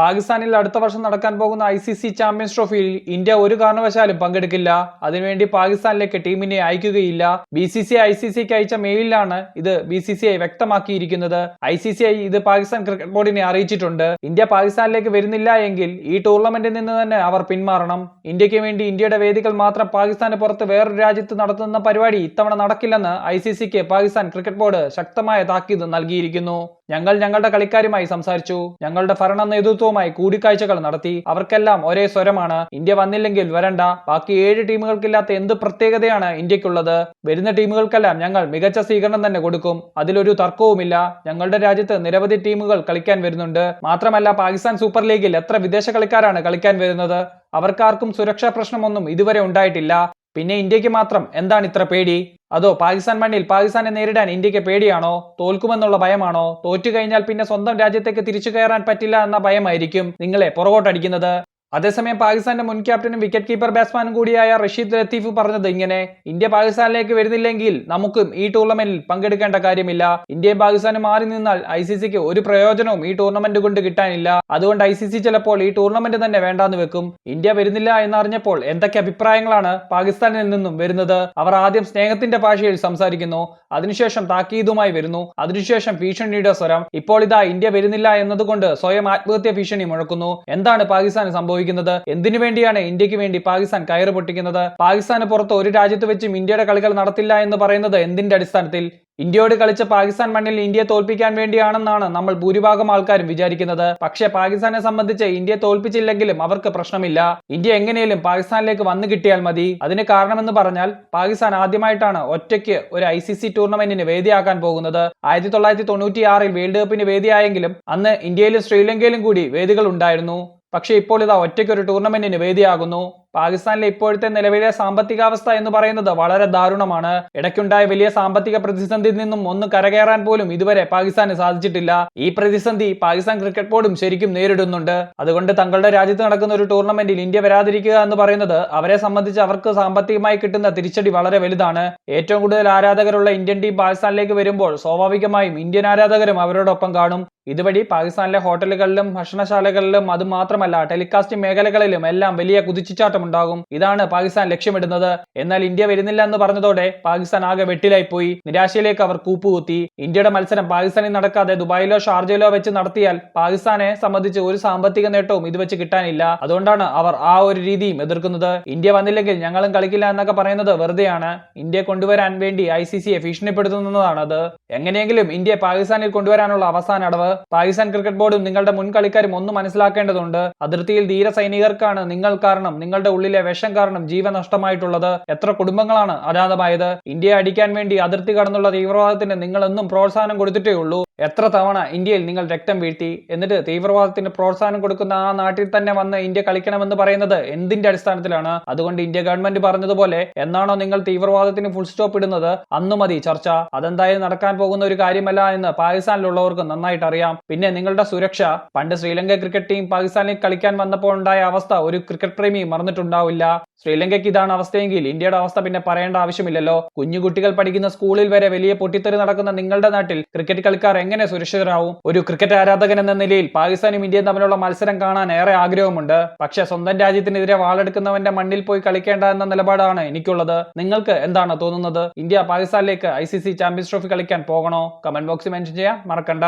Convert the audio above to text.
പാകിസ്ഥാനിൽ അടുത്ത വർഷം നടക്കാൻ പോകുന്ന ഐ സി സി ചാമ്പ്യൻസ് ട്രോഫിയിൽ ഇന്ത്യ ഒരു കാരണവശാലും പങ്കെടുക്കില്ല. അതിനുവേണ്ടി പാകിസ്ഥാനിലേക്ക് ടീമിനെ അയക്കുകയില്ല. B C C I I C അയച്ച മെയിലിലാണ് ഇത് ബി സി സി ഐ വ്യക്തമാക്കിയിരിക്കുന്നത്. ഐ സി സി ഐ ഇത് പാകിസ്ഥാൻ ക്രിക്കറ്റ് ബോർഡിനെ അറിയിച്ചിട്ടുണ്ട്. ഇന്ത്യ പാകിസ്ഥാനിലേക്ക് വരുന്നില്ല എങ്കിൽ ഈ ടൂർണമെന്റിൽ നിന്ന് തന്നെ അവർ പിന്മാറണം. ഇന്ത്യയ്ക്ക് വേണ്ടി ഇന്ത്യയുടെ വേദികൾ മാത്രം പാകിസ്ഥാന് പുറത്ത് വേറൊരു രാജ്യത്ത് നടത്തുന്ന പരിപാടി ഇത്തവണ നടക്കില്ലെന്ന് ഐ സി സിക്ക് പാകിസ്ഥാൻ ക്രിക്കറ്റ് ബോർഡ് ശക്തമായ താക്കീത് നൽകിയിരിക്കുന്നു. ഞങ്ങൾ ഞങ്ങളുടെ കളിക്കാരുമായി സംസാരിച്ചു. ഞങ്ങളുടെ ഭരണ നേതൃത്വവുമായി കൂടിക്കാഴ്ചകൾ നടത്തി. അവർക്കെല്ലാം ഒരേ സ്വരമാണ്. ഇന്ത്യ വന്നില്ലെങ്കിൽ വരണ്ട. ബാക്കി ഏഴ് ടീമുകൾക്കില്ലാത്ത എന്ത് പ്രത്യേകതയാണ് ഇന്ത്യക്കുള്ളത്? വരുന്ന ടീമുകൾക്കെല്ലാം ഞങ്ങൾ മികച്ച സ്വീകരണം തന്നെ കൊടുക്കും. അതിലൊരു തർക്കവുമില്ല. ഞങ്ങളുടെ രാജ്യത്ത് നിരവധി ടീമുകൾ കളിക്കാൻ വരുന്നുണ്ട്. മാത്രമല്ല പാകിസ്ഥാൻ സൂപ്പർ ലീഗിൽ എത്ര വിദേശ കളിക്കാരാണ് കളിക്കാൻ വരുന്നത്? അവർക്കാർക്കും സുരക്ഷാ പ്രശ്നമൊന്നും ഇതുവരെ ഉണ്ടായിട്ടില്ല. പിന്നെ ഇന്ത്യയ്ക്ക് മാത്രം എന്താണ് ഇത്ര പേടി? അതോ പാകിസ്ഥാൻ മണ്ണിൽ പാകിസ്ഥാനെ നേരിടാൻ ഇന്ത്യയ്ക്ക് പേടിയാണോ? തോൽക്കുമെന്നുള്ള ഭയമാണോ? തോറ്റു കഴിഞ്ഞാൽ പിന്നെ സ്വന്തം രാജ്യത്തേക്ക് തിരിച്ചു കയറാൻ പറ്റില്ല എന്ന ഭയമായിരിക്കും നിങ്ങളെ പുറകോട്ടടിക്കുന്നത്. അതേസമയം പാകിസ്ഥാന്റെ മുൻ ക്യാപ്റ്റനും വിക്കറ്റ് കീപ്പർ ബാറ്റ്സ്മാനും കൂടിയായ റഷീദ് ലത്തീഫ് പറഞ്ഞത് ഇങ്ങനെ ഇന്ത്യ പാകിസ്ഥാനിലേക്ക് വരുന്നില്ലെങ്കിൽ നമുക്കും ഈ ടൂർണമെന്റിൽ പങ്കെടുക്കേണ്ട കാര്യമില്ല. ഇന്ത്യയും പാകിസ്ഥാനും മാറി നിന്നാൽ ഐ സി സിക്ക് ഒരു പ്രയോജനവും ഈ ടൂർണമെന്റ് കൊണ്ട് കിട്ടാനില്ല. അതുകൊണ്ട് ഐ സി സി ചിലപ്പോൾ ഈ ടൂർണമെന്റ് തന്നെ വേണ്ടാന്ന് വെക്കും. ഇന്ത്യ വരുന്നില്ല എന്നറിഞ്ഞപ്പോൾ എന്തൊക്കെ അഭിപ്രായങ്ങളാണ് പാകിസ്ഥാനിൽ നിന്നും വരുന്നത്? അവർ ആദ്യം സ്നേഹത്തിന്റെ ഭാഷയിൽ സംസാരിക്കുന്നു അതിനുശേഷം താക്കീതുമായി വരുന്നു അതിനുശേഷം ഭീഷണിയുടെ സ്വരം. ഇപ്പോൾ ഇതാ ഇന്ത്യ വരുന്നില്ല എന്നതുകൊണ്ട് സ്വയം ആത്മഹത്യ ഭീഷണി മുഴക്കുന്നു. എന്താണ് പാകിസ്ഥാൻ സംഭവിക്കുന്നത് എന്തിനു വേണ്ടിയാണ് ഇന്ത്യയ്ക്ക് വേണ്ടി പാകിസ്ഥാൻ കയറ് പൊട്ടിക്കുന്നത്? പാകിസ്ഥാന് പുറത്ത് ഒരു രാജ്യത്ത് വെച്ചും ഇന്ത്യയുടെ കളികൾ നടത്തില്ല എന്ന് പറയുന്നത് എന്തിന്റെ അടിസ്ഥാനത്തിൽ? ഇന്ത്യയോട് കളിച്ച പാകിസ്ഥാൻ മണ്ണിൽ ഇന്ത്യയെ തോൽപ്പിക്കാൻ വേണ്ടിയാണെന്നാണ് നമ്മൾ ഭൂരിഭാഗം ആൾക്കാരും വിചാരിക്കുന്നത്. പക്ഷേ പാകിസ്ഥാനെ സംബന്ധിച്ച് ഇന്ത്യയെ തോൽപ്പിച്ചില്ലെങ്കിലും അവർക്ക് പ്രശ്നമില്ല. ഇന്ത്യ എങ്ങനെയും പാകിസ്ഥാനിലേക്ക് വന്നു കിട്ടിയാൽ മതി. അതിന് കാരണമെന്ന് പറഞ്ഞാൽ പാകിസ്ഥാൻ ആദ്യമായിട്ടാണ് ഒറ്റയ്ക്ക് ഒരു ഐ സി സി ടൂർണമെന്റിന് വേദിയാക്കാൻ പോകുന്നത്. ആയിരത്തി തൊള്ളായിരത്തി തൊണ്ണൂറ്റി ആറിൽ വേൾഡ് കപ്പിന് വേദിയായെങ്കിലും അന്ന് ഇന്ത്യയിലും ശ്രീലങ്കയിലും കൂടി വേദികൾ ഉണ്ടായിരുന്നു. പക്ഷേ ഇപ്പോൾ ഇതാ ഒറ്റയ്ക്ക് ഒരു ടൂർണമെന്റിന് വേദിയാകുന്നു. പാകിസ്ഥാനിലെ ഇപ്പോഴത്തെ നിലവിലെ സാമ്പത്തികാവസ്ഥ എന്ന് പറയുന്നത് വളരെ ദാരുണമാണ്. ഇടയ്ക്കുണ്ടായ വലിയ സാമ്പത്തിക പ്രതിസന്ധിയിൽ നിന്നും ഒന്ന് കരകയറാൻ പോലും ഇതുവരെ പാകിസ്ഥാന് സാധിച്ചിട്ടില്ല. ഈ പ്രതിസന്ധി പാകിസ്ഥാൻ ക്രിക്കറ്റ് ബോർഡും ശരിക്കും നേരിടുന്നുണ്ട്. അതുകൊണ്ട് തങ്ങളുടെ രാജ്യത്ത് നടക്കുന്ന ഒരു ടൂർണമെന്റിൽ ഇന്ത്യ വരാതിരിക്കുക എന്ന് പറയുന്നത് അവരെ സംബന്ധിച്ച് അവർക്ക് സാമ്പത്തികമായി കിട്ടുന്ന തിരിച്ചടി വളരെ വലുതാണ്. ഏറ്റവും കൂടുതൽ ആരാധകരുള്ള ഇന്ത്യൻ ടീം പാകിസ്ഥാനിലേക്ക് വരുമ്പോൾ സ്വാഭാവികമായും ഇന്ത്യൻ ആരാധകരും അവരോടൊപ്പം കാണും. ഇതുവഴി പാകിസ്ഥാനിലെ ഹോട്ടലുകളിലും ഭക്ഷണശാലകളിലും അതുമാത്രമല്ല ടെലികാസ്റ്റിംഗ് മേഖലകളിലും എല്ലാം വലിയ കുതിച്ചുചാട്ടം ഉണ്ടാകും ഇതാണ് പാകിസ്ഥാൻ ലക്ഷ്യമിടുന്നത്. എന്നാൽ ഇന്ത്യ വരുന്നില്ല എന്ന് പറഞ്ഞതോടെ പാകിസ്ഥാൻ ആകെ വെട്ടിലായി പോയി നിരാശയിലേക്ക് അവർ കൂപ്പുകുത്തി. ഇന്ത്യയുടെ മത്സരം പാകിസ്ഥാനിൽ നടക്കാതെ ദുബായിലോ ഷാർജയിലോ വെച്ച് നടത്തിയാൽ പാകിസ്ഥാനെ സംബന്ധിച്ച് ഒരു സാമ്പത്തിക നേട്ടവും ഇത് വെച്ച് കിട്ടാനില്ല. അതുകൊണ്ടാണ് അവർ ആ ഒരു രീതിയും എതിർക്കുന്നത്. ഇന്ത്യ വന്നില്ലെങ്കിൽ ഞങ്ങളും കളിക്കില്ല എന്നൊക്കെ പറയുന്നത് വെറുതെയാണ്. ഇന്ത്യ കൊണ്ടുവരാൻ വേണ്ടി ഐ സി സിയെ ഭീഷണിപ്പെടുത്തുന്നതാണത് എങ്ങനെയെങ്കിലും ഇന്ത്യ പാകിസ്ഥാനിൽ കൊണ്ടുവരാനുള്ള അവസാന അടവ്. പാകിസ്ഥാൻ ക്രിക്കറ്റ് ബോർഡും നിങ്ങളുടെ മുൻ കളിക്കാരും ഒന്ന് മനസ്സിലാക്കേണ്ടതുണ്ട്. അതിർത്തിയിൽ ധീര സൈനികർക്കാണ് നിങ്ങൾ കാരണം നിങ്ങളുടെ ഉള്ളിലെ വിഷം കാരണം ജീവൻ നഷ്ടമായിട്ടുള്ളത് എത്ര കുടുംബങ്ങളാണ് അനാഥമായത്? ഇന്ത്യയെ അടിക്കാൻ വേണ്ടി അതിർത്തി കടന്നുള്ള തീവ്രവാദത്തിന് നിങ്ങൾ എന്നും പ്രോത്സാഹനം കൊടുത്തിട്ടേ ഉള്ളൂ എത്ര തവണ ഇന്ത്യയിൽ നിങ്ങൾ രക്തം വീഴ്ത്തി എന്നിട്ട് തീവ്രവാദത്തിന് പ്രോത്സാഹനം കൊടുക്കുന്ന ആ നാട്ടിൽ തന്നെ വന്ന് ഇന്ത്യ കളിക്കണമെന്ന് പറയുന്നത് എന്തിന്റെ അടിസ്ഥാനത്തിലാണ്? അതുകൊണ്ട് ഇന്ത്യ ഗവൺമെന്റ് പറഞ്ഞതുപോലെ എന്നാണോ നിങ്ങൾ തീവ്രവാദത്തിന് ഫുൾ സ്റ്റോപ്പ് ഇടുന്നത്? അന്നു മതി ചർച്ച. അതെന്തായാലും നടക്കാൻ പോകുന്ന ഒരു കാര്യമല്ല എന്ന് പാകിസ്ഥാനിലുള്ളവർക്ക് നന്നായിട്ട് അറിയാം പിന്നെ നിങ്ങളുടെ സുരക്ഷ. പണ്ട് ശ്രീലങ്ക ക്രിക്കറ്റ് ടീം പാകിസ്ഥാനിൽ കളിക്കാൻ വന്നപ്പോൾ ഉണ്ടായ അവസ്ഥ ഒരു ക്രിക്കറ്റ് പ്രേമി മറന്നിട്ടുണ്ടാവില്ല. ശ്രീലങ്കയ്ക്ക് ഇതാണ് അവസ്ഥയെങ്കിൽ ഇന്ത്യയുടെ അവസ്ഥ പിന്നെ പറയേണ്ട ആവശ്യമില്ലല്ലോ. കുഞ്ഞു കുട്ടികൾ പഠിക്കുന്ന സ്കൂളിൽ വരെ വലിയ പൊട്ടിത്തെറി നടക്കുന്ന നിങ്ങളുടെ നാട്ടിൽ ക്രിക്കറ്റ് കളിക്കാർ എങ്ങനെ സുരക്ഷിതരാവും? ഒരു ക്രിക്കറ്റ് ആരാധകൻ എന്ന നിലയിൽ പാകിസ്ഥാനും ഇന്ത്യയും തമ്മിലുള്ള മത്സരം കാണാൻ ഏറെ ആഗ്രഹമുണ്ട്. പക്ഷേ സ്വന്തം രാജ്യത്തിനെതിരെ വാളെടുക്കുന്നവന്റെ മണ്ണിൽ പോയി കളിക്കേണ്ട എന്ന നിലപാടാണ് എനിക്കുള്ളത്. നിങ്ങൾക്ക് എന്താണ് തോന്നുന്നത്? ഇന്ത്യ പാകിസ്ഥാനിലേക്ക് I C C champions trophy കളിക്കാൻ പോകണോ? കമന്റ് ബോക്സിൽ മെൻഷൻ ചെയ്യാൻ മറക്കണ്ട.